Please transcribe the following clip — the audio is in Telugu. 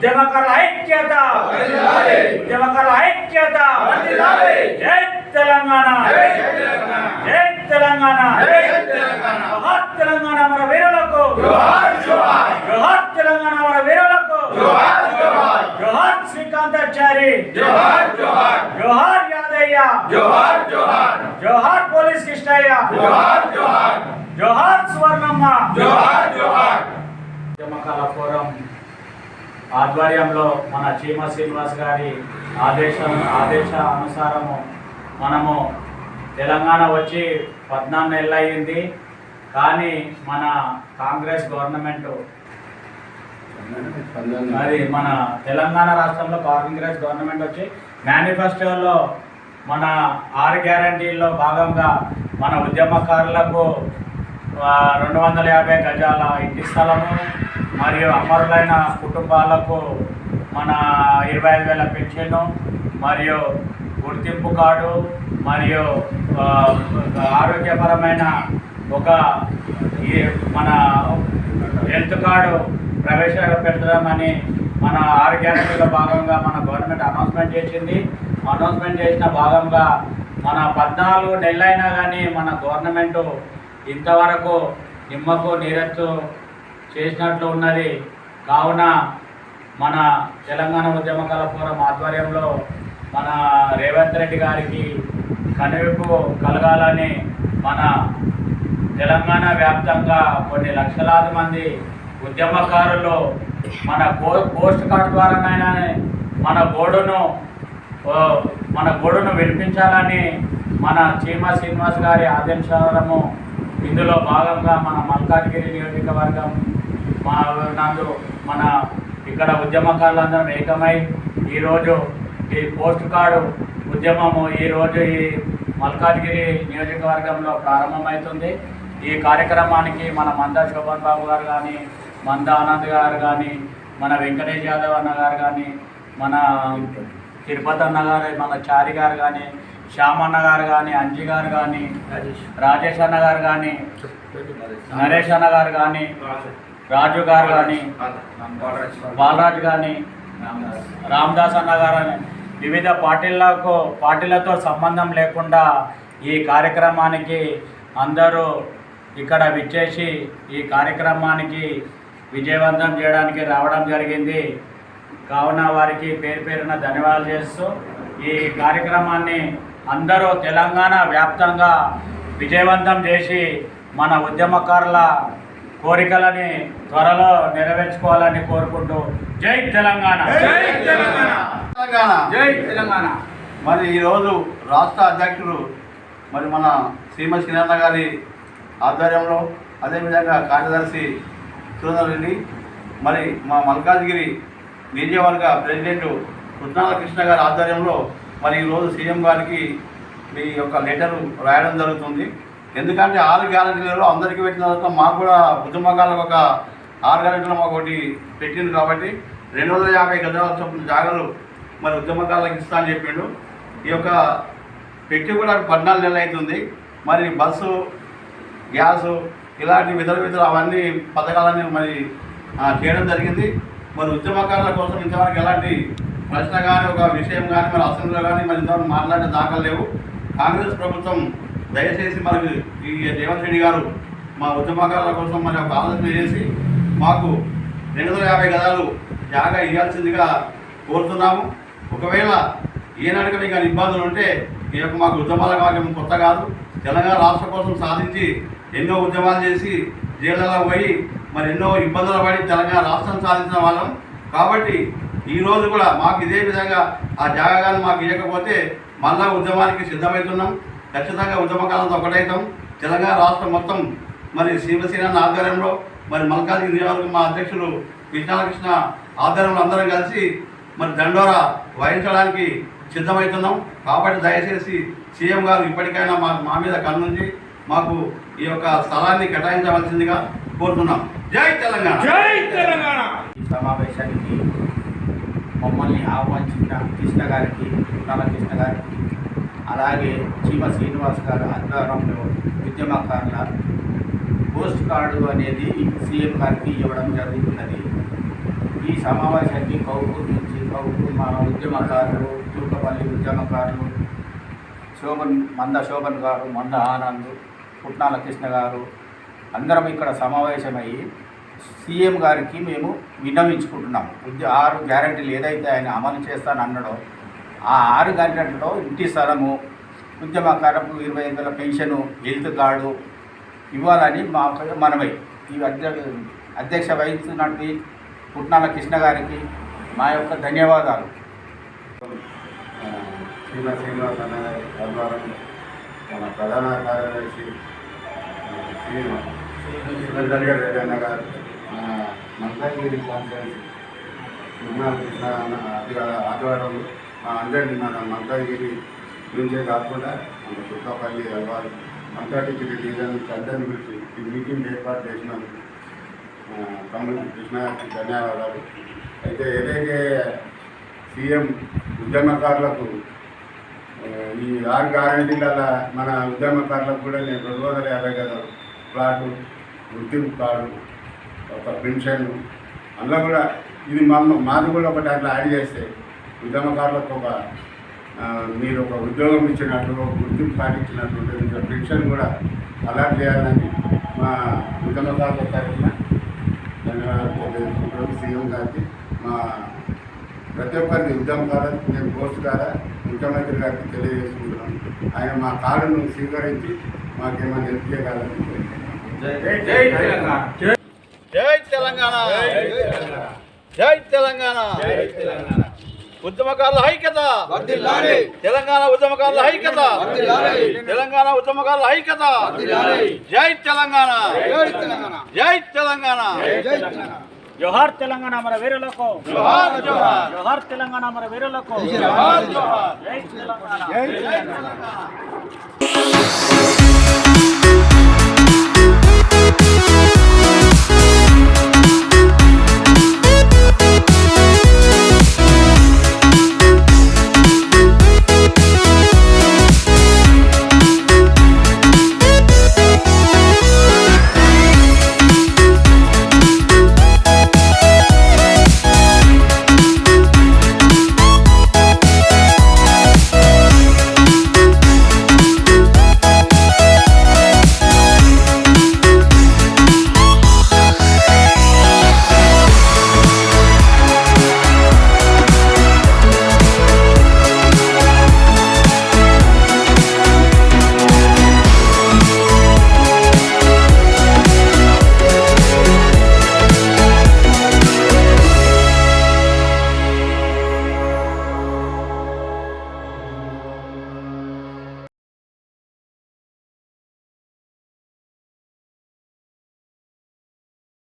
ఉద్యమకారుల ఐక్యత ఉద్యమకారుల ఐక్యత జై తెలంగాణ జై తెలంగాణ జోహార్ తెలంగాణ మన వీరులకు జోహార్ తెలంగాణ మన వీరులకు జోహార్ శ్రీకాంతాచారి జోహార్ యాదయ్య జోహార్ పోలీస్ కృష్ణయ్య జోహార్ సువర్ణమ్మ ఉద్యమకాల ఫోరం ఆధ్వర్యంలో మన చీమ శ్రీనివాస్ గారి ఆదేశం ఆదేశ అనుసారము మనము తెలంగాణ వచ్చి పద్నాలుగు నెలలు అయ్యింది కానీ మన కాంగ్రెస్ గవర్నమెంట్ అది మన తెలంగాణ రాష్ట్రంలో కాంగ్రెస్ గవర్నమెంట్ వచ్చి మేనిఫెస్టోలో మన ఆరు గ్యారంటీల్లో భాగంగా మన ఉద్యమకారులకు రెండు వందల యాభై గజాల ఇంటి స్థలము మరియు అమరులైన కుటుంబాలకు మన ఇరవై ఐదు వేల పెన్షన్ మరియు గుర్తింపు కార్డు మరియు ఆరోగ్యపరమైన ఒక మన హెల్త్ కార్డు ప్రవేశపెడతామని మన ఆరు భాగంగా మన గవర్నమెంట్ అనౌన్స్మెంట్ చేసింది. అనౌన్స్మెంట్ చేసిన భాగంగా మన పద్నాలుగు నెలలైనా కానీ మన గవర్నమెంట్ ఇంతవరకు నిమ్మకు నీరెత్తు చేసినట్లు ఉన్నది. కావున మన తెలంగాణ ఉద్యమకాల ఫోరం ఆధ్వర్యంలో మన రేవంత్ రెడ్డి గారికి కనువిప్పు కలగాలని మన తెలంగాణ వ్యాప్తంగా కొన్ని లక్షలాది మంది ఉద్యమకారులు మన పో పోస్ట్ కార్డ్ ద్వారానైనా మన గోడును ఓ, మన గోడును వినిపించాలని మన చీమ శ్రీనివాస్ గారి ఆదేశాలము ఇందులో భాగంగా మన మల్కాజ్గిరి నియోజకవర్గం మా నందు మన ఇక్కడ ఉద్యమకారులందరం ఏకమై ఈరోజు ఈ పోస్ట్ కార్డు ఉద్యమము ఈరోజు ఈ మల్కాజ్గిరి నియోజకవర్గంలో ప్రారంభమవుతుంది. ఈ కార్యక్రమానికి మన మంద శోభన్ బాబు గారు కానీ మంద ఆనంద్ గారు కానీ మన వెంకటేష్ యాదవ్ అన్న గారు కానీ మన తిరుపతి అన్న గారు మన చారి గారు కానీ శ్యామన్న గారు కానీ అంజి గారు కానీ రాజేష్. అన్న గారు కానీ నరేష్ అన్న గారు కానీ రాజు గారు కానీ బాలరాజు కానీ రామదాస్ అన్న గారు వివిధ పార్టీలకు పార్టీలతో సంబంధం లేకుండా ఈ కార్యక్రమానికి అందరూ ఇక్కడ విచ్చేసి ఈ కార్యక్రమానికి విజయవంతం చేయడానికి రావడం జరిగింది. కావున వారికి పేరు పేరున ధన్యవాదాలు చేస్తూ ఈ కార్యక్రమాన్ని అందరూ తెలంగాణ వ్యాప్తంగా విజయవంతం చేసి మన ఉద్యమకారుల కోరికలని త్వరలో నెరవేర్చుకోవాలని కోరుకుంటూ జై తెలంగాణ. తెలంగాణ. జై తెలంగాణ. మరి ఈరోజు రాష్ట్ర అధ్యక్షుడు మరి మన శ్రీమతి శ్రీనన్న గారి ఆధ్వర్యంలో అదేవిధంగా కార్యదర్శి సురేందర్ రెడ్డి మరి మా మల్కాజ్గిరి నియోజకవర్గ ప్రెసిడెంట్ కృష్ణాల కృష్ణ గారి ఆధ్వర్యంలో మరి ఈరోజు సీఎం గారికి మీ యొక్క లెటర్ రాయడం జరుగుతుంది. ఎందుకంటే ఆరు గ్యారెంటీలలో అందరికీ పెట్టిన తర్వాత మాకు కూడా ఉద్యమకాలకు ఒక ఆరు గ్యారెంటీలు మాకు ఒకటి పెట్టింది కాబట్టి రెండు వందల యాభై గజాల చొప్పున జాగాలు మరి ఉద్యమకాలకు ఇస్తా అని చెప్పిండు. ఈ యొక్క పెట్టి కూడా పద్నాలుగు నెలలు అవుతుంది మరి బస్సు గ్యాసు ఇలాంటి విధుల విధులు అవన్నీ పథకాలన్నీ మరి చేయడం జరిగింది. మరి ఉద్యమకారుల కోసం ఇంతవరకు ఎలాంటి ప్రశ్న కానీ ఒక విషయం కానీ మరి అసెంబ్లీలో కానీ మరి ఇంతవరకు మాట్లాడే దాఖలు లేవు. కాంగ్రెస్ ప్రభుత్వం దయచేసి మరి ఈ రేవంత్ రెడ్డి గారు మా ఉద్యమకారుల కోసం మరి ఒక ఆలోచన చేసి మాకు రెండు వందల యాభై గదాలు జాగా ఇవ్వాల్సిందిగా కోరుతున్నాము. ఒకవేళ ఏనాడుగా మీకు ఇబ్బందులు ఉంటే ఈ యొక్క మాకు ఉద్యమాల భాగ్యం కొత్త కాదు. తెలంగాణ రాష్ట్ర కోసం సాధించి ఎన్నో ఉద్యమాలు చేసి జైళ్ళలో పోయి మరి ఎన్నో ఇబ్బందులు పడి తెలంగాణ రాష్ట్రం సాధించిన వాళ్ళం. కాబట్టి ఈరోజు కూడా మాకు ఇదే విధంగా ఆ జాగాన్ని మాకు ఇవ్వకపోతే మళ్ళా ఉద్యమానికి సిద్ధమవుతున్నాం. ఖచ్చితంగా ఉద్యమకాలంతో ఒకటైతాం. తెలంగాణ రాష్ట్రం మొత్తం మరి శివసేన ఆధ్వర్యంలో మరి మల్కాజ్గిరి నియోజకవర్గం మా అధ్యక్షులు కృష్ణాకృష్ణ ఆధ్వర్యంలో అందరం కలిసి మరి దండోరా వహించడానికి సిద్ధమవుతున్నాం కాబట్టి దయచేసి సీఎం గారు ఇప్పటికైనా మా మా మీద కన్నుంచి మాకు ఈ యొక్క స్థలాన్ని కేటాయించవలసిందిగా కోరుతున్నాం. జై తెలంగాణ! జై తెలంగాణ! ఈ సమావేశానికి మమ్మల్ని ఆహ్వానించిన కృష్ణ గారికి కృష్ణ గారికి అలాగే చీమ శ్రీనివాస్ గారు ఆధ్వర్యంలో ఉద్యమకారుల పోస్ట్ కార్డు అనేది సీఎం గారికి ఇవ్వడం జరుగుతున్నది. ఈ సమావేశానికి కౌపూర్ నుంచి కౌపూర్ మన ఉద్యమకారులు తుర్కపల్లి ఉద్యమకారులు శోభన్ మంద శోభన్ గారు మంద ఆనంద్ పుట్నాల కృష్ణ గారు అందరం ఇక్కడ సమావేశమయ్యి సీఎం గారికి మేము విన్నవించుకుంటున్నాం. ఉద్య ఆరు గ్యారంటీలు ఏదైతే ఆయన అమలు చేస్తానన్నాడో ఆ ఆరు గ్యారంటీలో ఇంటి స్థలము ఉద్యమకారకు ఇరవై ఐదు పెన్షను హెల్త్ కార్డు ఇవ్వాలని మా మనమై ఈ అధ్యక్ష అధ్యక్ష వహిస్తున్నట్టు పుట్నాల కృష్ణ గారికి మా యొక్క ధన్యవాదాలు. శ్రీమ శ్రీనివాస్ అన్న గారి మన ప్రధాన కార్యదర్శి ఆ, శ్రీ గారు రెడ్డి అన్న గారు మన మంత్రగిరి కాన్ఫరెన్స్ పుట్నాల కృష్ణ అన్న అధికార అందరినీ మన మంత్రగిరి నుంచే కాకుండా మన చుక్కపల్లి అల్వారు మంత్రగిరి డివిజన్ నుంచి అందరిని గురించి ఈ మీటింగ్ ఏర్పాటు చేసినందుకు తమ్ముడు కృష్ణ ధన్యవాదాలు. అయితే ఏదైతే సీఎం ఉద్యమకారులకు ఈ ఆరు గ్యారంటీల మన ఉద్యమకారులకు కూడా నేను రెండు వందల యాభై గదాలు ప్లాటు గుర్తింపు కార్డు ఒక పెన్షన్ అందులో కూడా ఇది మా మాది కూడా ఒకటి అట్లా యాడ్ చేస్తే ఉద్యమకారులకు ఒక మీరు ఒక ఉద్యోగం ఇచ్చినట్టు ఒక గుర్తింపు ఉంటుంది ఇంకా పెన్షన్ కూడా అలాట్ చేయాలని మా ఉద్యమకారుల తరఫున ధన్యవాదాలు సీఎం గారికి మా ప్రతి ఒక్కరికి ఉద్యమకారు నేను పోస్ట్ ద్వారా ముఖ్యమంత్రి గారికి తెలియజేసుకుంటున్నాను. ఆయన మా కార్డును స్వీకరించి మాకేమైనా హెల్ప్ చేయగలని జై తెలంగాణ. జై తెలంగాణ. జై తెలంగాణ. ఉద్యమకారుల ఐక్యత. తెలంగాణ ఉద్యమకారుల ఐక్యత. తెలంగాణ ఉద్యమకారుల ఐక్యత. జై తెలంగాణ. జై తెలంగాణ. జోహార్ తెలంగాణ మన వీరులకు. జోహార్ జోహార్. జోహార్ తెలంగాణ మన వీరులకు. జోహార్ జోహార్. జై తెలంగాణ. జై తెలంగాణ.